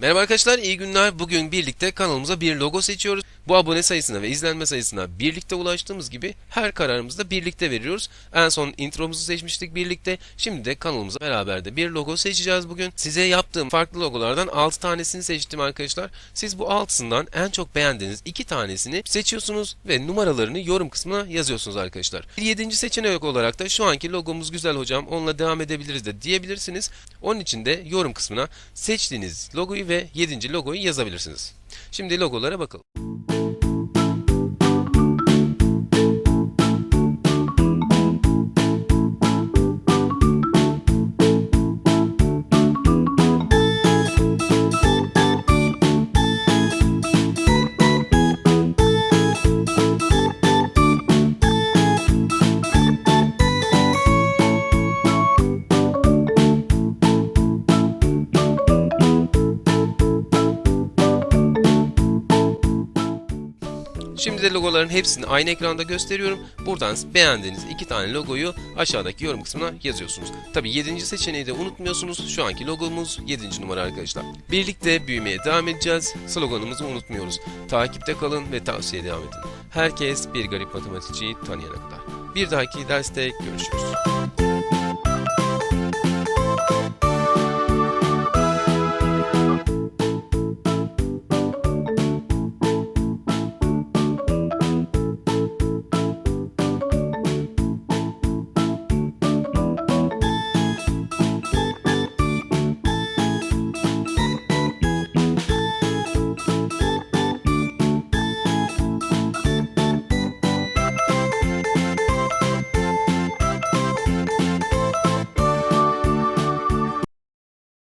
Merhaba arkadaşlar, iyi günler. Bugün birlikte kanalımıza bir logo seçiyoruz. Bu abone sayısına ve izlenme sayısına birlikte ulaştığımız gibi her kararımızda birlikte veriyoruz. En son intromuzu seçmiştik birlikte. Şimdi de kanalımıza beraber de bir logo seçeceğiz bugün. Size yaptığım farklı logolardan 6 tanesini seçtim arkadaşlar. Siz bu 6'sından en çok beğendiğiniz 2 tanesini seçiyorsunuz ve numaralarını yorum kısmına yazıyorsunuz arkadaşlar. Bir 7. seçenek olarak da şu anki logomuz güzel hocam onunla devam edebiliriz de diyebilirsiniz. Onun için de yorum kısmına seçtiğiniz logoyu ve 7. logoyu yazabilirsiniz. Şimdi logolara bakalım. Şimdi de logoların hepsini aynı ekranda gösteriyorum. Buradan beğendiğiniz iki tane logoyu aşağıdaki yorum kısmına yazıyorsunuz. Tabi 7. seçeneği de unutmuyorsunuz. Şu anki logomuz 7. numara arkadaşlar. Birlikte büyümeye devam edeceğiz. Sloganımızı unutmuyoruz. Takipte kalın ve tavsiye devam edin. Herkes bir garip matematikçiyi tanıyana kadar. Bir dahaki derste görüşürüz.